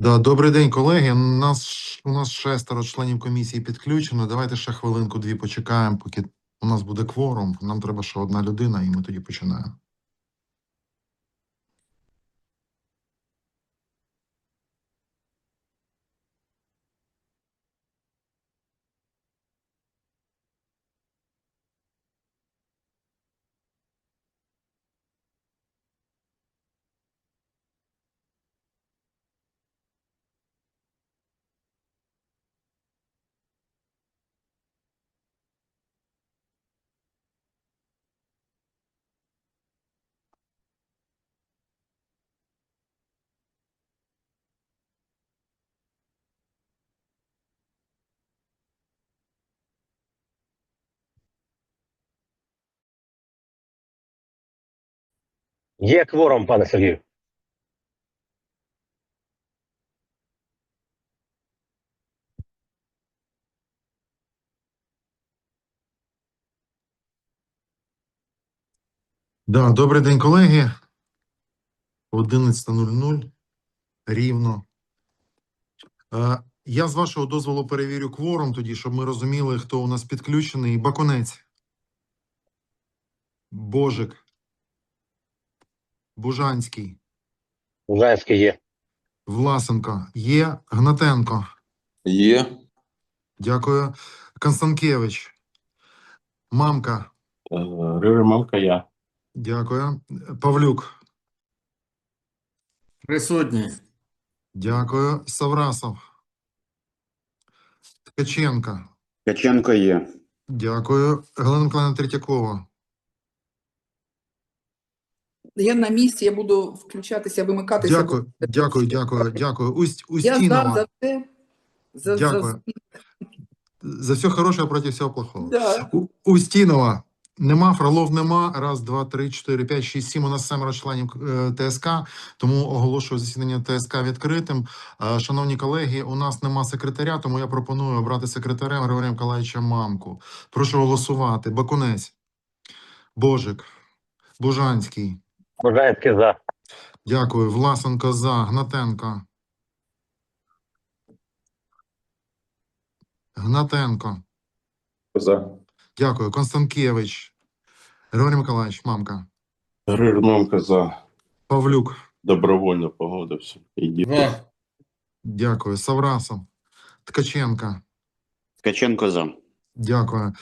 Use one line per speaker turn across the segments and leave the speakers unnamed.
Да, добрий день, колеги. У нас у нас шестеро членів комісії підключено. Давайте ще хвилинку дві почекаємо, поки у нас буде кворум. Нам треба ще одна людина, і ми тоді починаємо.
Є кворум, пане Сергію.
Да, добрий день, колеги. 11.00 рівно. Е, я з вашого дозволу перевірю кворум тоді, щоб ми розуміли, хто у нас підключений. Бакунець. Божик. Бужанський.
Ужанський є.
Власенко. Є. Гнатенко.
Є.
Дякую. Констанкевич. Мамка.
Рири мамка я.
Дякую. Павлюк.
Присутній.
Дякую. Саврасов. Ткаченко.
Ткаченко є.
Дякую. Галина Миколаївна Третьякова.
Я на місці, я буду включатися, вимикатися.
Дякую, дякую, дякую, дякую. Усть,
Я за,
Устінова.
за це. За,
Дякую. За все хороше проти всього плохого.
Да.
У- Устінова. Нема, Фролов нема. Раз, два, три, чотири, п'ять, шість, сім. У нас семеро членів е, ТСК, тому оголошую засідання ТСК відкритим. Е, Шановні колеги, у нас нема секретаря, тому я пропоную обрати секретарем Григорія Миколаївича Мамку. Прошу голосувати. Бакунець, Божик, Бужанський.
Бужанський за.
Дякую. Власенко за. Гнатенко. Гнатенко.
За.
Дякую. Констанкевич. Григорій Миколаївич, мамка.
Рири мамка за.
Павлюк.
Добровольно погодився. Іди.
За.
Дякую. Саврасов. Ткаченко.
Ткаченко за.
Дякую.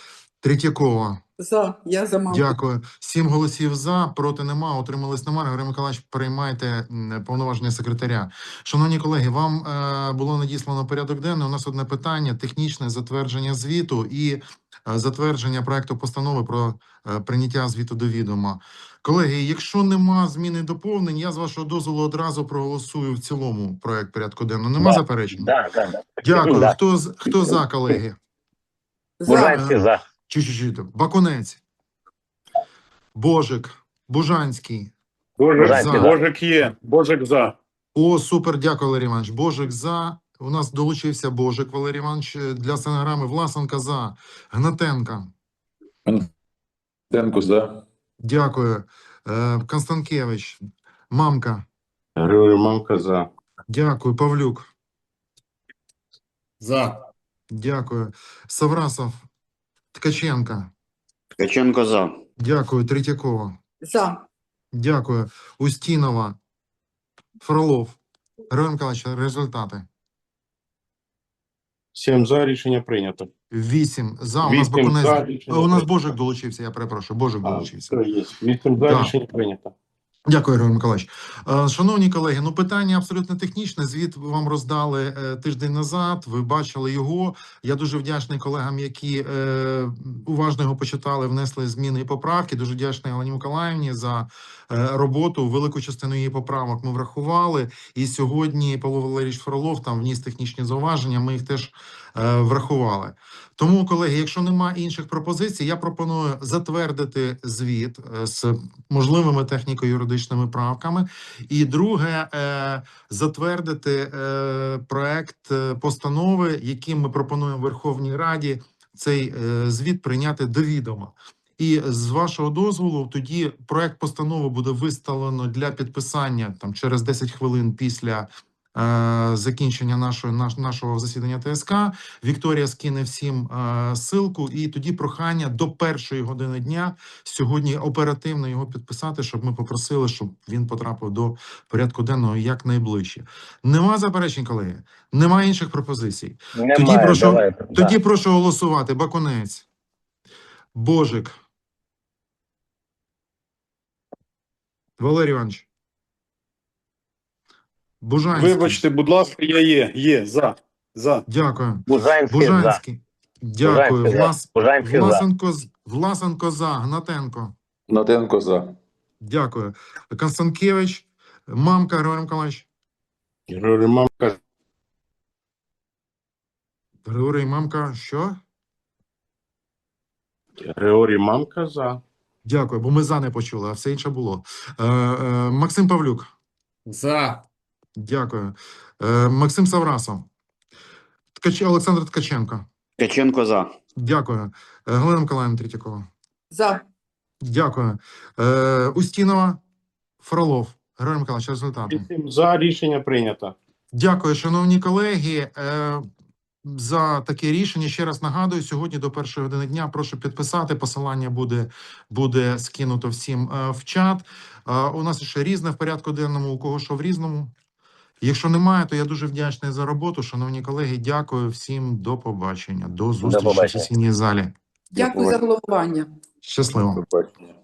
Третьякова.
За, я за маму.
Дякую. Сім голосів за, проти нема, утримались нема. Григорій Миколаївич, приймайте повноваження секретаря. Шановні колеги, вам е, було надіслано порядок денний. У нас одне питання: технічне затвердження звіту і е, затвердження проекту постанови про е, прийняття звіту до відома. Колеги, якщо нема змін і доповнень, я з вашого дозволу одразу проголосую в цілому проект порядку денного. Нема
Да.
заперечень?
Да, да, да.
Дякую.
Да.
Хто з- хто за, колеги?
За.
Бужанський за.
Чу-чу-чу. Бакунець. Божик. Бужанський.
Бужанський
За.
Божик є. Божик за.
О, супер, дякую, Валерій Іванович. Божик за. У нас долучився Божик Валерій Іванович е, для стенограми. Власенка за. Гнатенка.
Тенко за.
Дякую. Е, Констанкевич. Мамка.
Рири мамка за.
Дякую. Павлюк.
За.
Дякую. Саврасов. Ткаченка.
Ткаченко за.
Дякую. Третьякова.
За.
Дякую. Устінова. Фролов. Григорій Миколаївич, результати.
Сім за рішення прийнято.
Вісім за. У нас
Вісім
Бакунець.
за,
У нас
прийнято.
Божик долучився, я перепрошую. Божик
А,
долучився.
все є. Вісім за
Да.
рішення прийнято.
Дякую, Григорій Миколаївич. Е, Шановні колеги, ну питання абсолютно технічне. Звіт вам роздали е, тиждень назад. Ви бачили його. Я дуже вдячний колегам, які е, уважно його почитали, внесли зміни і поправки. Дуже вдячний Галині Миколаївні за роботу. Велику частину її поправок ми врахували. І сьогодні Павло Валерійович Фролов там вніс технічні зауваження. Ми їх теж врахували. Тому, колеги, якщо немає інших пропозицій, я пропоную затвердити звіт е, з можливими техніко-юридичними правками. І друге, е, затвердити е, проект е, постанови, яким ми пропонуємо Верховній Раді цей е, звіт прийняти до відома. І з вашого дозволу, тоді проект постанови буде виставлено для підписання там через 10 хвилин після е, закінчення нашої наш, нашого засідання ТСК. Вікторія скине всім е, ссылку, і тоді прохання до першої години дня сьогодні оперативно його підписати, щоб ми попросили, щоб він потрапив до порядку денного якнайближче. Нема заперечень, колеги. Немає інших пропозицій.
Немає,
прошу-
давай.
Тоді
да.
прошу голосувати. Бакунець. Божик. Валерій Іванович. Бужанський.
Вибачте, будь ласка, я є, є, за, за.
Дякую.
Бужанський за.
Дякую.
Бужанський за.
Влас...
Бужанський.
Власенко, з- Власенко за. Гнатенко.
Натенко за.
Дякую. Констанкевич. Мамка Григорій Миколаївич.
Григорій Мамка.
Григорій Мамка. Що?
Григорій Мамка за.
Дякую, бо ми за не почули, а все інше було. Е, е, Максим Павлюк.
За.
Дякую. Е, Максим Саврасов. Ткач... Олександр Ткаченко.
Ткаченко за.
Дякую. Е, Галина Миколаївна Третьякова.
За.
Дякую. Е, Устінова. Фролов. Георгій Миколаївич, результати.
За. Рішення прийнято.
Дякую, шановні колеги. Е, за таке рішення ще раз нагадую, сьогодні до першої години дня прошу підписати. Посилання буде, буде скинуто всім е, в чат. У нас ще різне в порядку денному, у кого що в різному. Якщо немає, то я дуже вдячний за роботу. Шановні колеги, дякую всім до побачення. До зустрічі в
побачення.
сесійній залі.
Дякую за головування.
Щасливо.
Побачення.